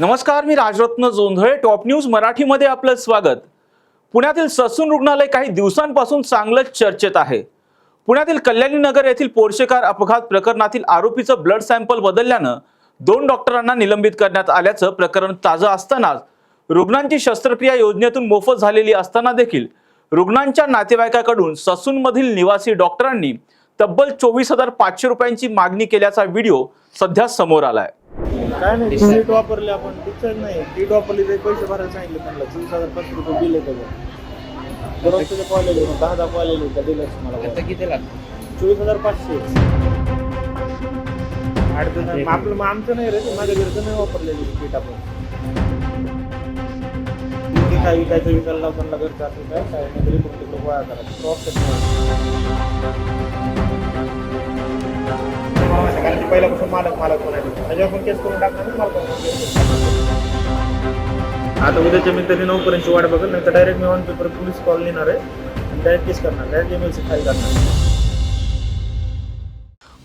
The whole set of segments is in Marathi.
नमस्कार मी राजरत्न जोंधळे टॉप न्यूज मराठीमध्ये आपलं स्वागत. पुण्यातील ससून रुग्णालय काही दिवसांपासून चांगलंच चर्चेत आहे. पुण्यातील कल्याणी नगर येथील पोर्शेकार अपघात प्रकरणातील आरोपीचं ब्लड सॅम्पल बदलल्यानं दोन डॉक्टरांना निलंबित करण्यात आल्याचं प्रकरण ताजं असतानाच रुग्णांची शस्त्रक्रिया योजनेतून मोफत झालेली असताना देखील रुग्णांच्या नातेवाईकाकडून ससूनमधील निवासी डॉक्टरांनी तब्बल चोवीस हजार पाचशे रुपयांची मागणी केल्याचा व्हिडिओ सध्या समोर आलाय. काय नाही सीट वापरली आपण डिस्चार्ज नाही. सीट वापरली तरी पैसे भरायला सांगितले त्यांना. चोवीस हजार पाचशे रुपये बिल त्याचं दररोज त्याचे कॉल आले दहा दहा कॉल आले त्या दिलंच मला. आता किती लागतं चोवीस हजार पाचशे. अडचण. मग आपलं मग आमचं नाही रे ते माझ्या घरचं नाही वापरलेली सीट आपण. ते काय विकायचं विकायला लावताना घरचं असं काय? काय नाही तरी तिकडं गोळा करायचं तो option नाही. कारण की पहिल्यापासून मालक मालक म्हणाले त्याच्यावर पण केस करून टाकणार ना टाकणार. आता उद्याच्या मी तरी नऊ पर्यंत वाट बघेल नाही तर डायरेक्ट मी ऑन पेपर पोलीस कॉल लिहिणार आहे आणि डायरेक्ट केस करणार डायरेक्ट एमएलसी फाईल करणार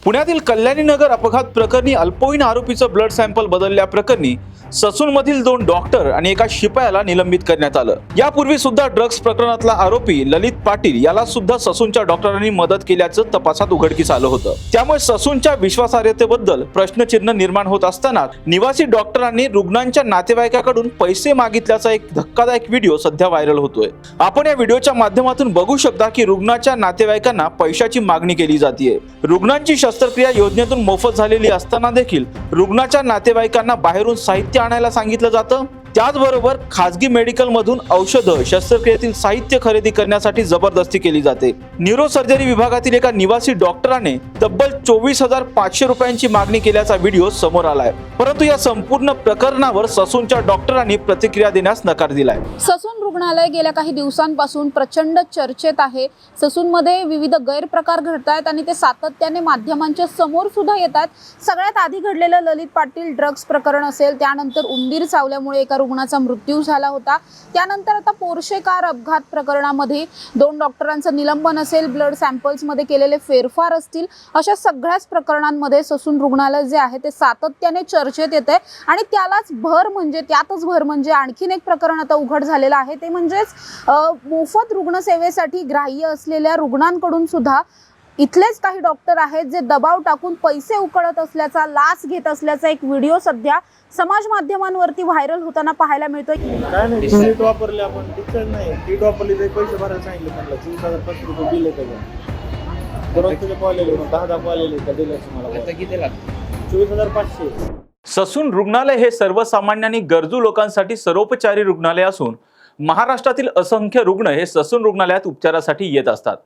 पुण्यातील कल्याणी नगर अपघात प्रकरणी अल्पवयीन आरोपीचं ब्लड सॅम्पल बदलल्या प्रकरणी ससूनमधील दोन डॉक्टर आणि एका शिपायाला निलंबित करण्यात आलं. यापूर्वी सुद्धा ड्रग्ज प्रकरणातला आरोपी ललित पाटील याला सुद्धा ससूनच्या डॉक्टरांनी मदत केल्याचं तपासात उघडकीस आलं होतं. त्यामुळे ससूनच्या विश्वासार्हतेबद्दल प्रश्नचिन्ह निर्माण होत असताना निवासी डॉक्टरांनी रुग्णांच्या नातेवाईकाकडून पैसे मागितल्याचा एक धक्कादायक व्हिडिओ सध्या व्हायरल होतोय. आपण या व्हिडिओच्या माध्यमातून बघू शकता की रुग्णाच्या नातेवाईकांना पैशाची मागणी केली जाते रुग्णांची शस्त्रक्रिया योजनेतून मोफत झालेली असताना देखील रुग्णाच्या नातेवाईकांना बाहेरून साहित्य आणायला सांगितलं जातं. त्याचबरोबर खाजगी मेडिकलमधून औषधं शस्त्रक्रियेतील साहित्य खरेदी करण्यासाठी जबरदस्ती केली जाते. न्यूरोसर्जरी विभागातील एका निवासी डॉक्टराने तब्बल चोवीस हजार पाचशे रुपयांची मागणी केल्याचा व्हिडिओ समोर आलाय. परंतु या संपूर्ण प्रकरणावर ससूनच्या डॉक्टरांनी प्रतिक्रिया देण्यास नकार दिलाय. ससून रुग्णालय गेल्या काही दिवसांपासून प्रचंड चर्चेत आहे. ससूनमध्ये विविध गैरप्रकार घडत आहेत आणि ते सातत्याने माध्यमांच्या समोर सुद्धा येतात. सगळ्यात आधी घडलेलं ललित पाटील ड्रग्ज प्रकरण असेल त्यानंतर उंदीर चावल्यामुळे एका रुग्णाचा मृत्यू झाला होता. त्यानंतर आता पोर्शे कार अपघात प्रकरणामध्ये दोन डॉक्टरांचं निलंबन असेल ब्लड सॅम्पल्समध्ये केलेले फेरफार असतील. अशा सगळ्याच प्रकरणांमध्ये ससून रुग्णालय जे आहे ते सातत्याने चर्चेत येते आणि त्यालाच भर म्हणजे त्यातच भर म्हणजे आणखीन एक प्रकरण आता उघड झालेलं आहे. ते म्हणजेच मोफत रुग्णसेवेसाठी ग्राह्य असलेल्या रुग्णांकडून सुद्धा इथलेच काही डॉक्टर आहेत जे दबाव टाकून पैसे उकळत असल्याचा लाच घेत असल्याचा एक व्हिडिओ सध्या समाज माध्यमांवरती व्हायरल होताना पाहायला मिळतोय. काय नाही वापरली आपण डिस्चार्ज नाही. सीट वापरली तरी पैसे भरायला सांगितले त्यांना चोवीस हजार पाचशे रुपये बिल आहे त्याचं दररोज त्याचे कॉल आले दहा दहा कॉल आले त्या दिलंच मला आता किती लागतं चोवीस हजार पाचशे. ससून रुग्णालय हे सर्वसामान्यांनी गरजू लोकांसाठी सर्वोपचारी रुग्णालय असून महाराष्ट्रातील असंख्य रुग्ण हे ससून रुग्णालयात उपचारासाठी येत असतात.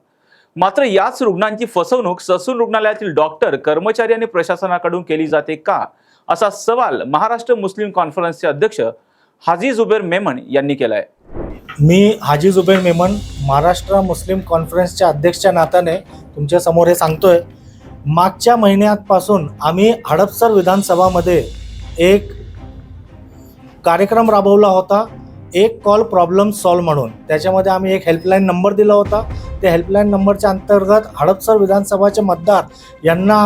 मात्र याच रुग्णांची फसवणूक ससून रुग्णालयातील डॉक्टर कर्मचारी आणि प्रशासनाकडून केली जाते का? असा सवाल महाराष्ट्र मुस्लिम कॉन्फरन्सचे अध्यक्ष हाजी जुबेर मेमन यांनी केला आहे मी हाजी जुबेर मेमन महाराष्ट्र मुस्लिम कॉन्फरन्सच्या अध्यक्षच्या नात्याने तुमच्यासमोर हे सांगतोय. मागच्या महिन्यापासून आम्ही हडपसर विधानसभामध्ये एक कार्यक्रम राबवला होता. एक कॉल प्रॉब्लेम सॉल्व म्हणून. त्याच्यामध्ये आम्ही एक हेल्पलाईन नंबर दिला होता. त्या हेल्पलाईन नंबरच्या अंतर्गत हडपसर विधानसभाचे मतदार यांना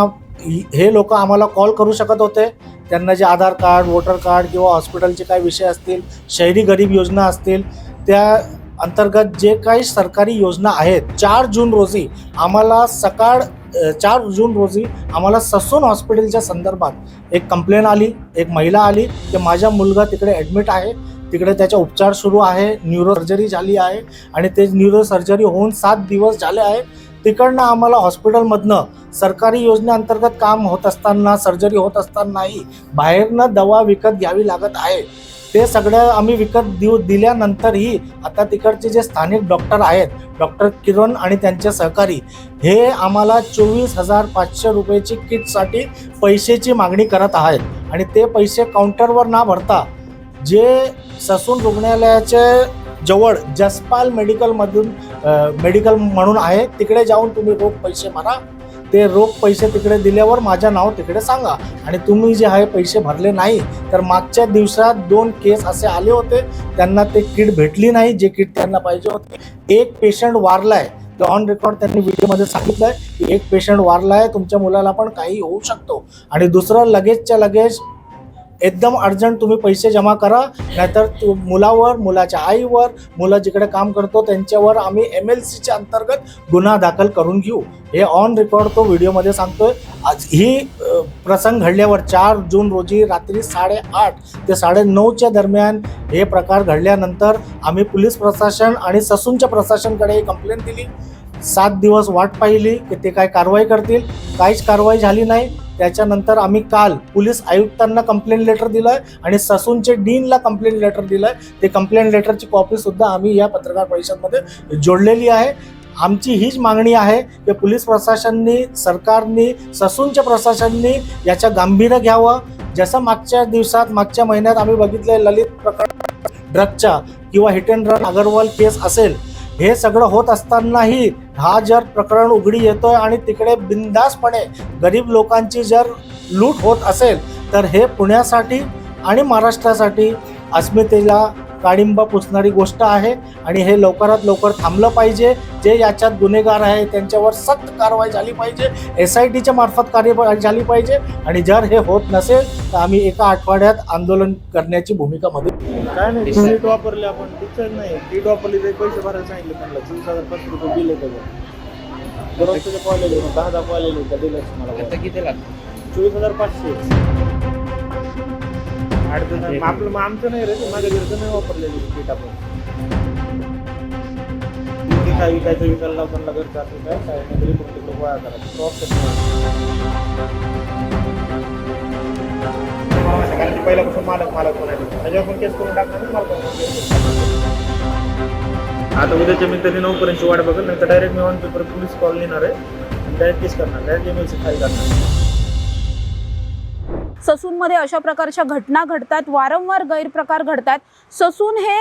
हे लोक आम्हाला कॉल करू शकत होते. त्यांना जे आधार कार्ड वोटर कार्ड किंवा हॉस्पिटलचे काही विषय असतील शहरी गरीब योजना असतील त्या अंतर्गत जे काही सरकारी योजना आहेत चार जून रोजी आम्हाला सकाळ चार जून रोजी आम्हाला ससून हॉस्पिटलच्या संदर्भात एक कंप्लेन आली एक महिला आली की माझा मुलगा तिकडे ॲडमिट आहे. तिकडे त्याचा उपचार सुरू आहे न्यूरो सर्जरी झाली आहे आणि ते न्यूरो सर्जरी होऊन सात दिवस झाले आहे. तिकडनं आम्हाला हॉस्पिटलमधनं सरकारी योजनेअंतर्गत काम होत असताना सर्जरी होत असतानाही बाहेरनं दवा विकत घ्यावी लागत आहे. ते सगळं आम्ही विकत देऊ दिल्यानंतरही आता तिकडचे जे स्थानिक डॉक्टर आहेत डॉक्टर किरण आणि त्यांचे सहकारी हे आम्हाला चोवीस हजार पाचशे रुपयेची किटसाठी पैशाची मागणी करत आहेत. आणि ते पैसे काउंटरवर ना भरता जे ससून रुग्णालयाचे जवळ जसपाल मेडिकलमधून मेडिकल म्हणून आहे तिकडे जाऊन तुम्ही रोख पैसे भरा. ते रोख पैसे तिकडे दिल्यावर माझं नाव तिकडे सांगा. आणि तुम्ही जे आहे पैसे भरले नाही तर मागच्या दिवसात दोन केस असे आले होते. त्यांना ते किट भेटली नाही जे किट त्यांना पाहिजे होते. एक पेशंट वारलाय. ऑन रेकॉर्ड त्यांनी व्हिडिओमध्ये सांगितलंय की एक पेशंट वारलाय तुमच्या मुलाला पण काही होऊ शकतो. आणि दुसरं लगेचच्या लगेच एकदम अर्जंट तुम्ही पैसे जमा करा नाहीतर तू मुलावर मुलाच्या आईवर मुलं जिकडे काम करतो त्यांच्यावर आम्ही एम एल सीच्या अंतर्गत गुन्हा दाखल करून घेऊ. हे ऑन रेकॉर्ड तो व्हिडिओमध्ये सांगतोय. आज ही प्रसंग घडल्यावर चार जून रोजी रात्री साडेआठ ते साडेनऊच्या दरम्यान हे प्रकार घडल्यानंतर आम्ही पोलीस प्रशासन आणि ससूनच्या प्रशासनकडे कंप्लेंट दिली. सात दिवस वाट पाहिली की ते काय कारवाई करतील. काहीच कारवाई झाली नाही. त्याच्यानंतर आम्ही काल पोलीस आयुक्तांना कंप्लेंट लेटर दिलं आणि ससूनचे डीनला कंप्लेंट लेटर दिलं ते कंप्लेंट लेटरची कॉपीसुद्धा आम्ही या पत्रकार परिषदमध्ये जोडलेली आहे. आमची हीच मागणी आहे की पोलीस प्रशासननी सरकारनी ससूनच्या प्रशासननी याच्या गांभीर्य घ्यावं. जसं मागच्या दिवसात मागच्या महिन्यात आम्ही बघितलं ललित प्रकरण ड्रगच्या किंवा hit and run Agarwal case असेल हे सगळं होत असतानाही हा जर प्रकरण उघडी येतोय आणि तिकडे बिंदासपणे गरीब लोकांची जर लूट होत असेल तर हे पुण्यासाठी आणि महाराष्ट्रासाठी अस्मितेला काळिंबा पुसणारी गोष्ट आहे आणि हे लवकरात लवकर थांबलं पाहिजे. जे याच्यात गुन्हेगार आहे त्यांच्यावर सक्त कारवाई झाली पाहिजे. एस आय टीच्या मार्फत कार्यवाही झाली पाहिजे. आणि जर हे होत नसेल तर आम्ही एका आठवड्यात आंदोलन करण्याची भूमिका मध्ये काय नाही सीट वापरले आपण. टीचर नाही. सीट वापरली तरी पैसे भरायला सांगितले त्यांना. चोवीस हजार पाचशे रुपये बिल येतं त्याचं दररोज त्याचे कॉल आले दहा दहा कॉल आले त्या दिलं मला. आता किती लागतं चोवीस हजार पाचशे. मग आपलं मग आमचं नाही रे ते माझ्या घरचं नाही वापरलेली सीट आपण. ते काय विकायचं विकायला लावताना घरचं असं काय? काय नाही तरी पण तिकडे गोळा करायचं ऑप्शन कारण की पहिल्यापासून मालक मालक म्हणाले त्याच्यावर पण केस करून टाकणार ना मालक. आता उद्याच्या मी तरी नऊ पर्यंत वाट बघेल नाही तर डायरेक्ट मी ऑन पेपर पोलीस कॉल लिहिणार आहे आणि डायरेक्ट केस करणार डायरेक्ट एमएलसी फाईल करणार ससूनमध्ये अशा प्रकारच्या घटना घडतात वारंवार गैरप्रकार घडतात. ससून हे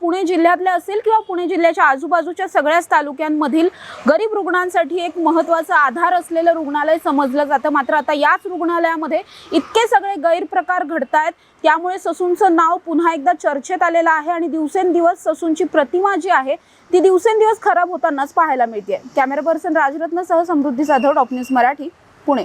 पुणे जिल्ह्यातले असेल किंवा पुणे जिल्ह्याच्या आजूबाजूच्या सगळ्याच तालुक्यांमधील गरीब रुग्णांसाठी एक महत्त्वाचा आधार असलेलं रुग्णालय समजलं जातं. मात्र आता याच रुग्णालयामध्ये इतके सगळे गैरप्रकार घडत आहेत त्यामुळे ससूनचं नाव पुन्हा एकदा चर्चेत आलेलं आहे आणि दिवसेंदिवस ससूनची प्रतिमा जी आहे ती दिवसेंदिवस खराब होतानाच पाहायला मिळते camera person राजरत्नसह Samruddhi Jadhav top news Marathi Pune.